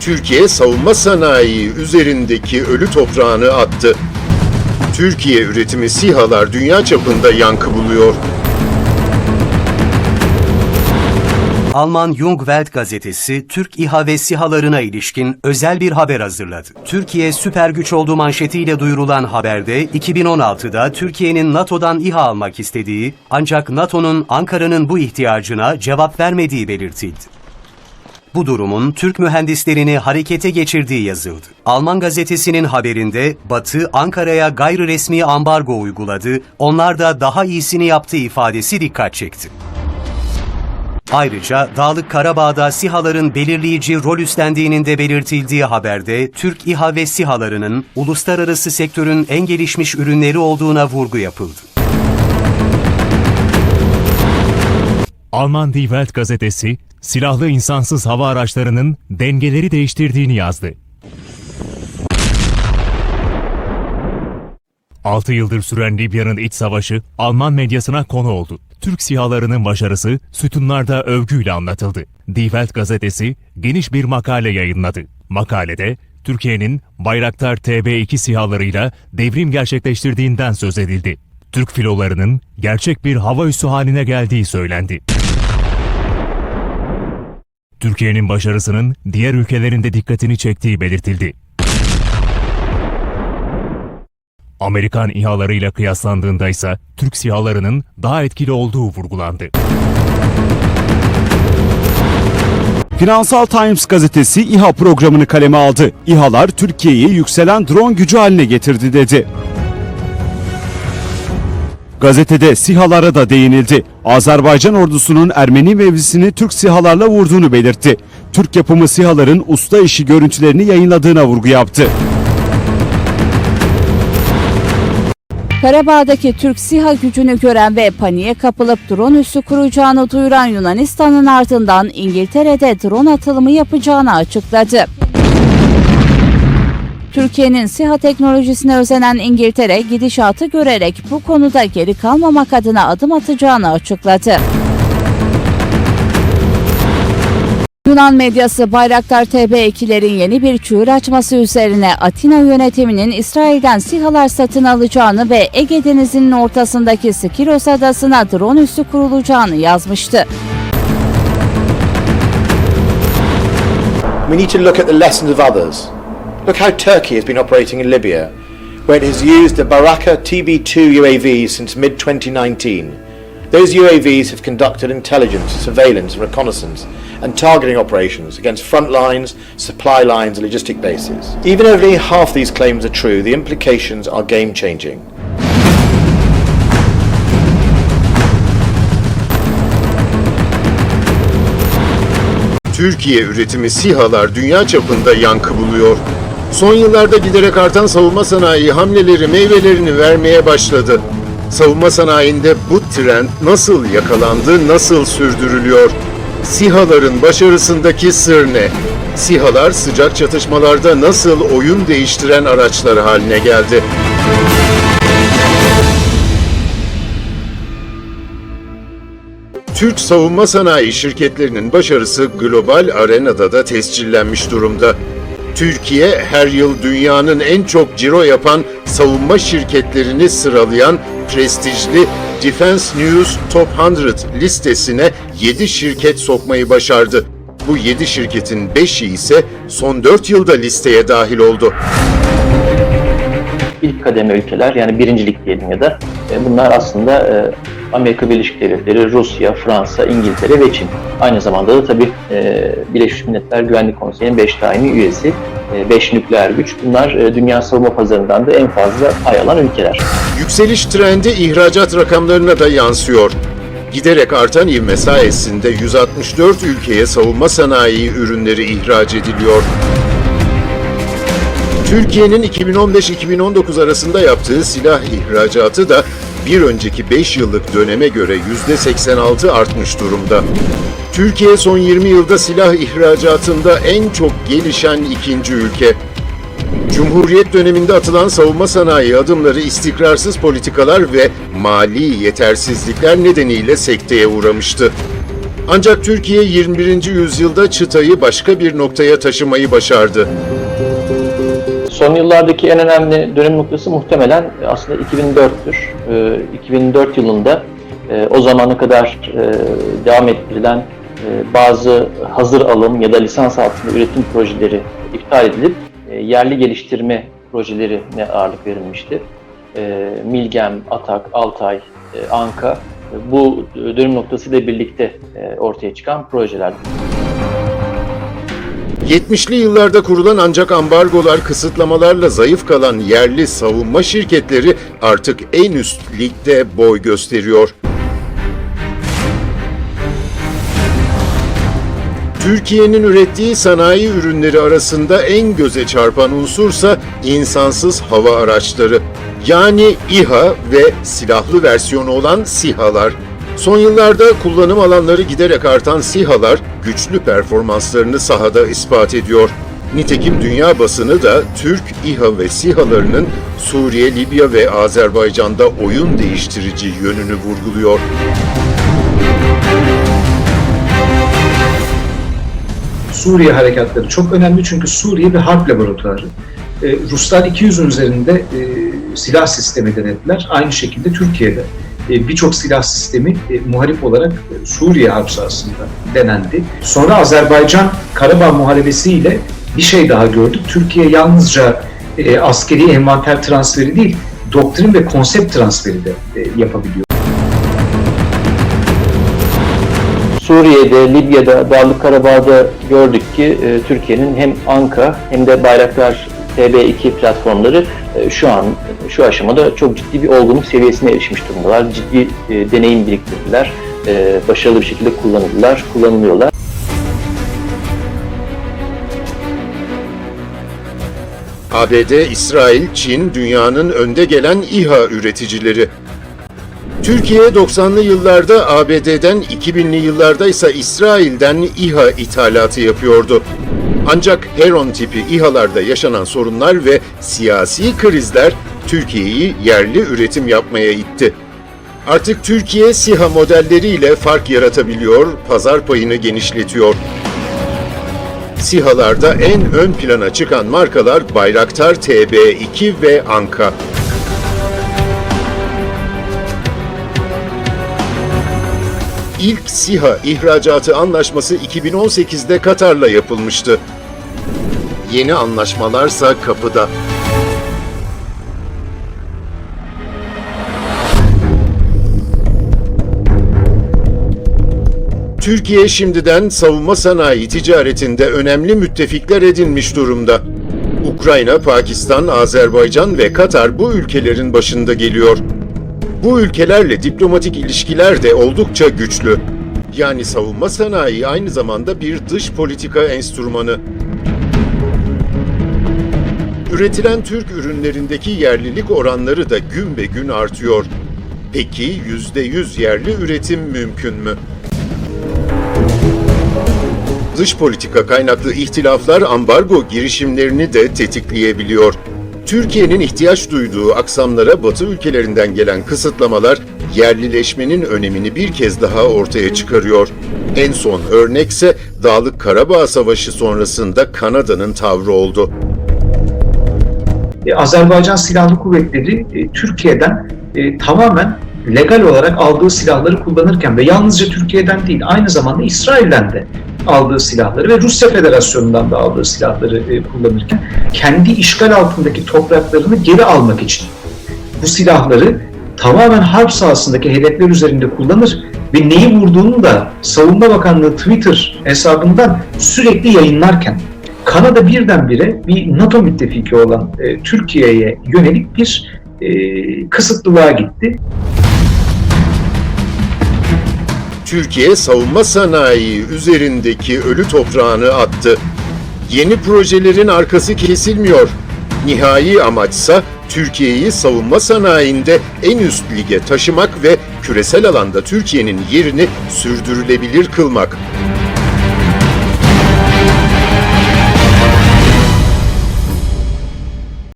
Türkiye savunma sanayi üzerindeki ölü toprağını attı. Türkiye üretimi SİHA'lar dünya çapında yankı buluyor. Alman Jungwelt gazetesi Türk İHA ve SİHA'larına ilişkin özel bir haber hazırladı. Türkiye süper güç olduğu manşetiyle duyurulan haberde 2016'da Türkiye'nin NATO'dan İHA almak istediği ancak NATO'nun Ankara'nın bu ihtiyacına cevap vermediği belirtildi. Bu durumun Türk mühendislerini harekete geçirdiği yazıldı. Alman gazetesinin haberinde Batı Ankara'ya gayri resmi ambargo uyguladı, onlar da daha iyisini yaptığı ifadesi dikkat çekti. Ayrıca Dağlık Karabağ'da SİHA'ların belirleyici rol üstlendiğinin de belirtildiği haberde Türk İHA ve SİHA'larının uluslararası sektörün en gelişmiş ürünleri olduğuna vurgu yapıldı. Alman Die Welt gazetesi, silahlı insansız hava araçlarının dengeleri değiştirdiğini yazdı. 6 yıldır süren Libya'nın iç savaşı Alman medyasına konu oldu. Türk sihalarının başarısı sütunlarda övgüyle anlatıldı. Die Welt gazetesi geniş bir makale yayınladı. Makalede Türkiye'nin Bayraktar TB2 sihalarıyla devrim gerçekleştirdiğinden söz edildi. Türk filolarının gerçek bir hava üssü haline geldiği söylendi. Türkiye'nin başarısının diğer ülkelerin de dikkatini çektiği belirtildi. Amerikan İHA'larıyla kıyaslandığında ise Türk SİHA'larının daha etkili olduğu vurgulandı. Finansal Times gazetesi İHA programını kaleme aldı. İHA'lar Türkiye'yi yükselen drone gücü haline getirdi dedi. Gazetede SİHA'lara da değinildi. Azerbaycan ordusunun Ermeni mevzisini Türk SİHA'larla vurduğunu belirtti. Türk yapımı SİHA'ların usta işi görüntülerini yayınladığına vurgu yaptı. Karabağ'daki Türk SİHA gücünü gören ve paniğe kapılıp drone üssü kuracağını duyuran Yunanistan'ın ardından İngiltere'de drone atılımı yapacağını açıkladı. Türkiye'nin SİHA teknolojisine özenen İngiltere gidişatı görerek bu konuda geri kalmamak adına adım atacağını açıkladı. Yunan medyası Bayraktar TB2'lerin yeni bir çığır açması üzerine Atina yönetiminin İsrail'den SİHA'lar satın alacağını ve Ege Denizi'nin ortasındaki Skiros Adası'na drone üssü kurulacağını yazmıştı. We need to look at the lessons of others. Look how Turkey has been operating in Libya, where it has used the Baraka TB2 UAVs since mid 2019. Those UAVs have conducted intelligence, surveillance, and reconnaissance and targeting operations against front lines, supply lines, and logistic bases. Even if only half these claims are true, the implications are game changing. Türkiye üretimi SİHA'lar dünya çapında yankı buluyor. Son yıllarda giderek artan savunma sanayi hamleleri meyvelerini vermeye başladı. Savunma sanayinde bu trend nasıl yakalandı, nasıl sürdürülüyor? SİHA'ların başarısındaki sır ne? SİHA'lar sıcak çatışmalarda nasıl oyun değiştiren araçlar haline geldi? Türk savunma sanayi şirketlerinin başarısı global arenada da tescillenmiş durumda. Türkiye her yıl dünyanın en çok ciro yapan savunma şirketlerini sıralayan prestijli Defense News Top 100 listesine 7 şirket sokmayı başardı. Bu 7 şirketin 5'i ise son 4 yılda listeye dahil oldu. İlk kademe ülkeler yani birincilik diyelim ya da e, bunlar aslında e, Amerika Birleşik Devletleri, Rusya, Fransa, İngiltere ve Çin. Aynı zamanda da tabii e, Birleşmiş Milletler Güvenlik Konseyi'nin 5 daimi üyesi, 5 nükleer güç. Bunlar e, dünya savunma pazarından da en fazla pay alan ülkeler. Yükseliş trendi ihracat rakamlarına da yansıyor. Giderek artan ivme sayesinde 164 ülkeye savunma sanayi ürünleri ihraç ediliyor. Türkiye'nin 2015-2019 arasında yaptığı silah ihracatı da bir önceki 5 yıllık döneme göre %86 artmış durumda. Türkiye son 20 yılda silah ihracatında en çok gelişen ikinci ülke. Cumhuriyet döneminde atılan savunma sanayi adımları istikrarsız politikalar ve mali yetersizlikler nedeniyle sekteye uğramıştı. Ancak Türkiye 21. yüzyılda çıtayı başka bir noktaya taşımayı başardı. Son yıllardaki en önemli dönüm noktası muhtemelen aslında 2004'tür. Ee, 2004 yılında e, o zamana kadar e, devam ettirilen e, bazı hazır alım ya da lisans altında üretim projeleri iptal edilip yerli geliştirme projelerine ağırlık verilmişti. Milgem, Atak, Altay, Anka bu dönüm noktasıyla birlikte ortaya çıkan projeler. 70'li yıllarda kurulan ancak ambargolar, kısıtlamalarla zayıf kalan yerli savunma şirketleri artık en üst ligde boy gösteriyor. Türkiye'nin ürettiği sanayi ürünleri arasında en göze çarpan unsursa insansız hava araçları. Yani İHA ve silahlı versiyonu olan SİHA'lar. Son yıllarda kullanım alanları giderek artan SİHA'lar güçlü performanslarını sahada ispat ediyor. Nitekim dünya basını da Türk İHA ve SİHA'larının Suriye, Libya ve Azerbaycan'da oyun değiştirici yönünü vurguluyor. Suriye harekatları çok önemli çünkü Suriye bir harp laboratuvarı. Ee, Ruslar 200'ün üzerinde e, silah sistemi denediler. Aynı şekilde Türkiye'de e, birçok silah sistemi e, muharip olarak e, Suriye harp sahasında denendi. Sonra Azerbaycan Karabağ Muharebesi ile bir şey daha gördük. Türkiye yalnızca e, askeri envanter transferi değil, doktrin ve konsept transferi de e, yapabiliyor. Suriye'de, Libya'da, Dağlık Karabağ'da gördük ki e, Türkiye'nin hem Anka hem de Bayraktar TB2 platformları e, şu an şu aşamada çok ciddi bir olgunluk seviyesine erişmiş durumdalar. Ciddi e, deneyim biriktirdiler. E, başarılı bir şekilde kullanıldılar, kullanılıyorlar. ABD, İsrail, Çin dünyanın önde gelen İHA üreticileri. Türkiye 90'lı yıllarda ABD'den, 2000'li yıllarda ise İsrail'den İHA ithalatı yapıyordu. Ancak Heron tipi İHA'larda yaşanan sorunlar ve siyasi krizler Türkiye'yi yerli üretim yapmaya itti. Artık Türkiye SİHA modelleriyle fark yaratabiliyor, pazar payını genişletiyor. SİHA'larda en ön plana çıkan markalar Bayraktar TB2 ve Anka. İlk SİHA ihracatı anlaşması 2018'de Katar'la yapılmıştı. Yeni anlaşmalarsa kapıda. Türkiye şimdiden savunma sanayi ticaretinde önemli müttefikler edinmiş durumda. Ukrayna, Pakistan, Azerbaycan ve Katar bu ülkelerin başında geliyor. Bu ülkelerle diplomatik ilişkiler de oldukça güçlü. Yani savunma sanayi aynı zamanda bir dış politika enstrümanı. Üretilen Türk ürünlerindeki yerlilik oranları da gün be gün artıyor. Peki %100 yerli üretim mümkün mü? Dış politika kaynaklı ihtilaflar ambargo girişimlerini de tetikleyebiliyor. Türkiye'nin ihtiyaç duyduğu aksamlara Batı ülkelerinden gelen kısıtlamalar yerlileşmenin önemini bir kez daha ortaya çıkarıyor. En son örnekse Dağlık Karabağ Savaşı sonrasında Kanada'nın tavrı oldu. E, Azerbaycan Silahlı Kuvvetleri e, Türkiye'den e, tamamen legal olarak aldığı silahları kullanırken ve yalnızca Türkiye'den değil aynı zamanda İsrail'den de aldığı silahları ve Rusya Federasyonu'ndan da aldığı silahları e, kullanırken kendi işgal altındaki topraklarını geri almak için bu silahları tamamen harp sahasındaki hedefler üzerinde kullanır ve neyi vurduğunu da Savunma Bakanlığı Twitter hesabından sürekli yayınlarken Kanada birdenbire bir NATO müttefiki olan e, Türkiye'ye yönelik bir e, kısıtlılığa gitti. Türkiye savunma sanayi üzerindeki ölü toprağını attı. Yeni projelerin arkası kesilmiyor. Nihai amaçsa Türkiye'yi savunma sanayinde en üst lige taşımak ve küresel alanda Türkiye'nin yerini sürdürülebilir kılmak.